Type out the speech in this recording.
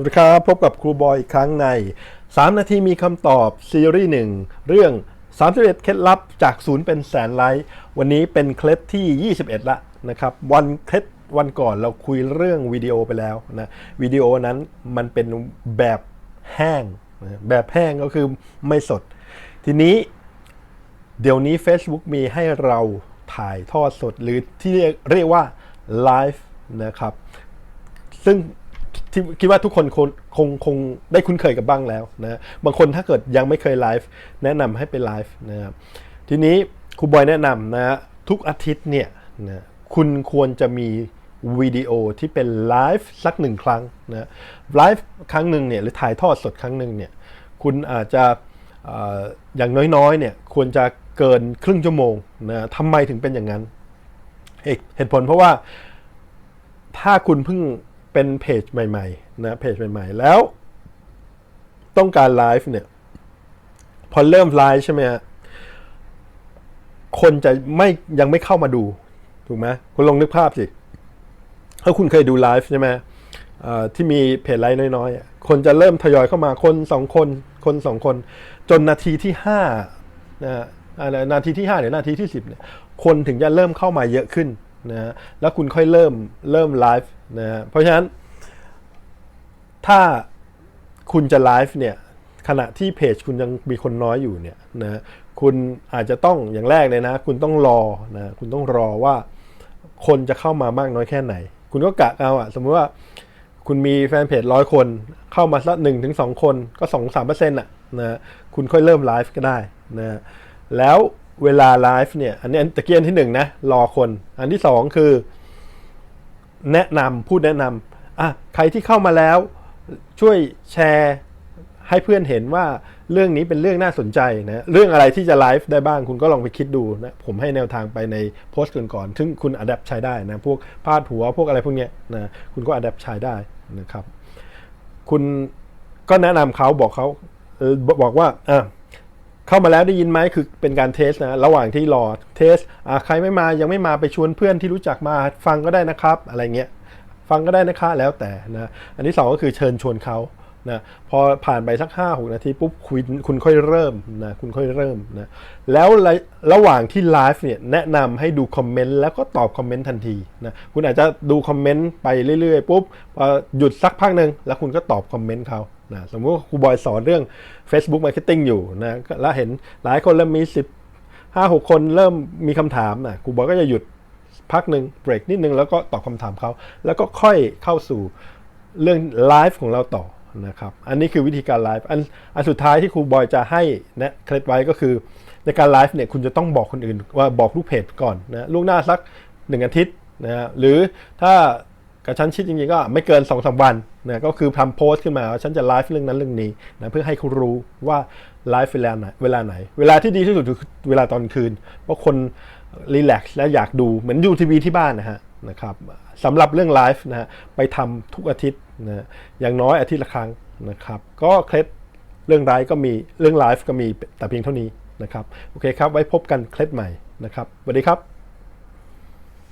สวัสดีครับ พบกับครูบอยอีกครั้งใน 3 นาทีมีคำตอบซีรีส์หนึ่งเรื่อง 31 เคล็ดลับจากศูนย์เป็นแสนไลค์วันนี้เป็นเคล็ดที่ 21 ละนะครับ วันเคล็ดวันก่อนเราคุยเรื่องวิดีโอไปแล้วนะวิดีโอนั้นมันเป็นแบบแห้ง แบบแห้งก็คือไม่สด ทีนี้เดี๋ยวนี้ Facebook มีให้เราถ่ายทอดสดหรือที่เรียกเรียกว่าไลฟ์นะครับซึ่ง ที่คิดว่าทุกคนคงคงคงได้คุ้นเคยกับบ้างแล้วนะบางคนถ้าเกิดยังไม่เคยไลฟ์แนะนำให้ไปไลฟ์นะครับทีนี้ครูบอยแนะนำนะฮะทุกอาทิตย์เนี่ยนะคุณควรจะมีวิดีโอที่เป็นไลฟ์สักหนึ่งครั้งนะไลฟ์ครั้งหนึ่งเนี่ยหรือถ่ายทอดสดครั้งหนึ่งเนี่ยคุณอาจจะอย่างน้อยๆเนี่ยควรจะเกินครึ่งชั่วโมงนะทำไมถึงเป็นอย่างนั้น เหตุเหตุผลเพราะว่าถ้าคุณเพิ่ง เป็นเพจใหม่ๆนะเพจใหม่ๆ แล้ว ต้องการไลฟ์เนี่ย พอเริ่มไลฟ์ใช่ไหมฮะคนจะไม่ยังไม่เข้ามาดู ถูกไหมคุณลองนึกภาพสิ ถ้าคุณเคยดูไลฟ์ใช่ไหมที่มีเพจไลฟ์น้อยๆ คนจะเริ่มทยอยเข้ามาคนสองคน คนสองคน จนนาทีที่ห้านะฮะอะไรนาทีที่ห้าหรือนาทีที่สิบเนี่ยคนถึงจะเริ่มเข้ามาเยอะขึ้นนะฮะแล้วคุณค่อยเริ่มเริ่มไลฟ์ นะฮะเพราะฉะนั้น ถ้าคุณจะไลฟ์เนี่ยขณะที่เพจคุณยังมีคนน้อยอยู่เนี่ยนะคุณอาจจะต้องอย่างแรกเลยนะ คุณต้องรอนะคุณต้องรอว่าคนจะเข้ามามากน้อยแค่ไหน คุณก็กะเอาอะสมมติว่าคุณมีแฟนเพจร้อยคนเข้ามาสักหนึ่งถึงสองคนก็สองสามเปอร์เซ็นต์อะนะคุณค่อยเริ่มไลฟ์ก็ได้นะแล้วเวลาไลฟ์เนี่ยอันนี้อันตะเกียนที่หนึ่งนะรอคน อันที่สองคือ แนะนำพูดแนะนำอะใครที่เข้ามาแล้วช่วยแชร์ให้เพื่อนเห็นว่าเรื่องนี้เป็นเรื่องน่าสนใจนะเรื่องอะไรที่จะไลฟ์ได้บ้างคุณก็ลองไปคิดดูนะผมให้แนวทางไปในโพสต์ก่อนๆซึ่งคุณอัดแอปใช้ได้นะพวกพาดหัวพวกอะไรพวกเนี้ยนะคุณก็อัดแอปใช้ได้นะครับ คุณก็แนะนำเขาบอกเขาบอกว่าอะ เข้ามาแล้วได้ยินไหมคือเป็นการเทสนะระหว่างที่รอเทสอ่าใครไม่มายังไม่มาไปชวนเพื่อนที่รู้จักมาฟังก็ได้นะครับ อะไรเงี้ยฟังก็ได้นะคะแล้วแต่นะอันที่สองก็คือเชิญชวนเขานะพอผ่านไปสัก5้าหนาทีปุ๊บคุณคุณค่อยเริ่มนะคุณค่อยเริ่มนะแล้วระระหว่างที่ไลฟ์เนี่ยแนะนำให้ดูคอมเมนต์แล้วก็ตอบคอมเมนต์ทันทีนะคุณอาจจะดูคอมเมนต์ไปเรื่อยๆปุ๊บหยุดสักพักหนึ่งแล้วคุณก็ตอบคอมเมนต์เขา นะสมมติว่าครูบอยสอนเรื่อง Facebook Marketing อยู่นะแล้วเห็นหลายคนเริ่มมี 10 5 6 คนเริ่มมีคำถามนะครูบอยก็จะหยุดพักหนึ่งเบรกนิดนึงแล้วก็ตอบคำถามเขาแล้วก็ค่อยเข้าสู่เรื่องไลฟ์ของเราต่อนะครับอันนี้คือวิธีการไลฟ์อันอันสุดท้ายที่ครูบอยจะให้แนะเคล็ดไว้ก็คือ ในการไลฟ์เนี่ยคุณจะต้องบอกคนอื่นว่าบอกลูกเพจก่อนนะล่วงหน้าสักหนึ่งอาทิตย์นะฮะหรือถ้า กระชั้นชิดจริงๆก็ไม่เกิน2อสวันนะก็คือทำโพสต์ขึ้นมาว่าฉันจะไลฟ์เรื่องนั้นเรื่องนี้นะเพื่อให้เขารู้ว่าไลฟ์เวลาไหนเวลาไหน เวลาที่ดีที่สุดคือเวลาตอนคืน เพราะคนรีแลกซ์และอยากดูเหมือนดูทีวีที่บ้านนะฮะนะครับสำหรับเรื่องไลฟ์นะฮะไปทำทุกอาทิตย์นะอย่างน้อยอาทิตย์ละครั้งนะครับก็เคล็ดเรื่องไลฟ์ก็มีเรื่องไลฟ์ก็มีแต่เพียงเท่านี้นะครับโอเคครับไว้พบกันเคล็ดใหม่นะครับสวัสดีครับ